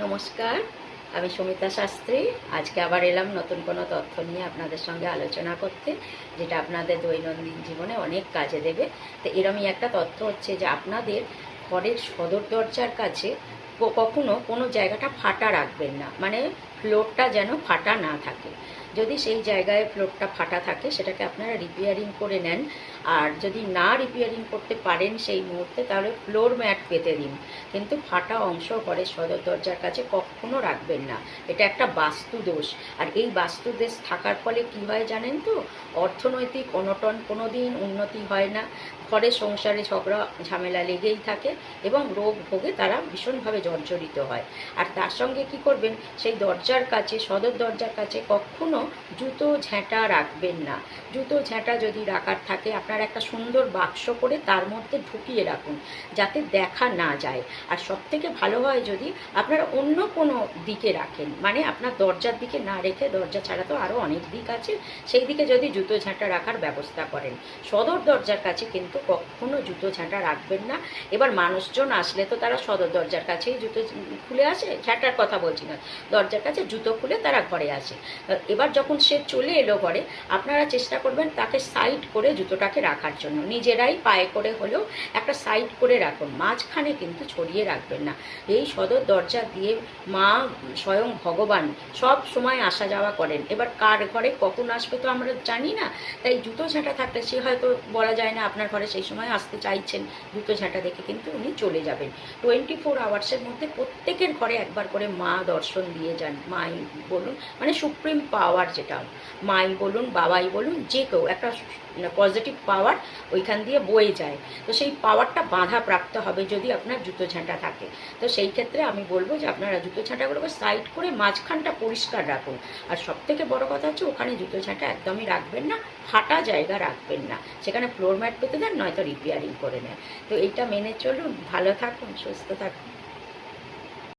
নমস্কার, আমি সুমিতা শাস্ত্রী। আজকে আবার এলাম নতুন কোনো তথ্য নিয়ে আপনাদের সঙ্গে আলোচনা করতে, যেটা আপনাদের দৈনন্দিন জীবনে অনেক কাজে দেবে। তো এরমই একটা তথ্য হচ্ছে যে আপনাদের ঘরের সদর দরজার কাছে কখনো কোনো জায়গাটা ফাটা রাখবেন না। মানে ফ্লোরটা যেন ফাটা না থাকে। যদি সেই জায়গায় ফ্লোরটা ফাটা থাকে, সেটাকে আপনারা রিপেয়ারিং করে নেন। আর যদি না রিপেয়ারিং করতে পারেন সেই মুহূর্তে, তাহলে ফ্লোর ম্যাট পেতে দিন। কিন্তু ফাটা অংশ ঘরের সদর দরজার কাছে কখনো রাখবেন না। এটা একটা বাস্তু দোষ। আর এই বাস্তু দোষ থাকার ফলে কি হয় জানেন তো? অর্থনৈতিক অনটন কোনো দিন উন্নতি হয় না। ঘরে সংসারে ঝগড়া, ঝামেলা লেগেই থাকে এবং রোগ ভোগে তারা ভীষণভাবে জর্জরিত হয়। আর তার সঙ্গে কি করবেন? সেই দরজার কাছে, সদর দরজার কাছে কখনো জুতো ঝ্যাঁটা রাখবেন না। জুতো ঝ্যাঁটা যদি রাখার থাকে, আপনার একটা সুন্দর বাক্স করে তার মধ্যে ঢুকিয়ে রাখুন, যাতে দেখা না যায়। আর সব থেকে ভালো হয় যদি আপনারা অন্য কোনো দিকে রাখেন মানে আপনার দরজার দিকে না রেখে, দরজা ছাড়া তো আরও অনেক দিক আছে, সেই দিকে যদি জুতো ঝাঁটা রাখার ব্যবস্থা করেন। সদর দরজার কাছে কিন্তু কখনো জুতো ঝাঁটা রাখবেন না। এবার মানুষজন আসলে তো তারা সদর দরজার কাছেই জুতো খুলে আসে, ঝাঁটার কথা বলছি না। দরজার কাছে জুতো খুলে তারা ঘরে আসে। এবার যখন সে চলে এলো ঘরে, আপনারা চেষ্টা করবেন তাকে সাইড করে জুতোটাকে রাখার জন্য। নিজেরাই পায়ে করে হলেও একটা সাইড করে রাখুন। মাঝখানে কিন্তু ছড়িয়ে রাখবেন না। এই সদর দরজা দিয়ে মা স্বয়ং ভগবান সব সময় আসা যাওয়া করেন। এবার কার ঘরে কখন আসবে তো আমরা জানি না। তাই জুতো ঝাঁটা থাকলে সে হয়তো বলা যায় না আপনার ঘরে সেই সময় আসতে চাইছেন। জুতো ঝাঁটা দেখে কিন্তু উনি চলে যাবেন। টোয়েন্টি ফোর আওয়ার্সের মধ্যে প্রত্যেকের ঘরে একবার করে মা দর্শন দিয়ে যান। মাই বলুন মানে সুপ্রিম পাওয়ার যেটা, মাই বলুন, বাবাই বলুন, যে কেউ একটা পজিটিভ পাওয়ার ওইখান দিয়ে বয়ে যায়। তো সেই পাওয়ারটা বাধা প্রাপ্ত হবে যদি আপনার জুতো ঝাঁটা থাকে। তো সেই ক্ষেত্রে আমি বলব যে আপনারা জুতো ঝাঁটাগুলোকে সাইড করে মাঝখানটা পরিষ্কার রাখুন। আর সব থেকে বড় কথা হচ্ছে ওখানে জুতো ঝাঁটা একদমই রাখবেন না, ফাটা জায়গা রাখবেন না। সেখানে ফ্লোর ম্যাট পেতে দেন, নয়তো রিপেয়ারিং করে নেন। তো এইটা মেনে চলুন, ভালো থাকুন, সুস্থ থাকুন।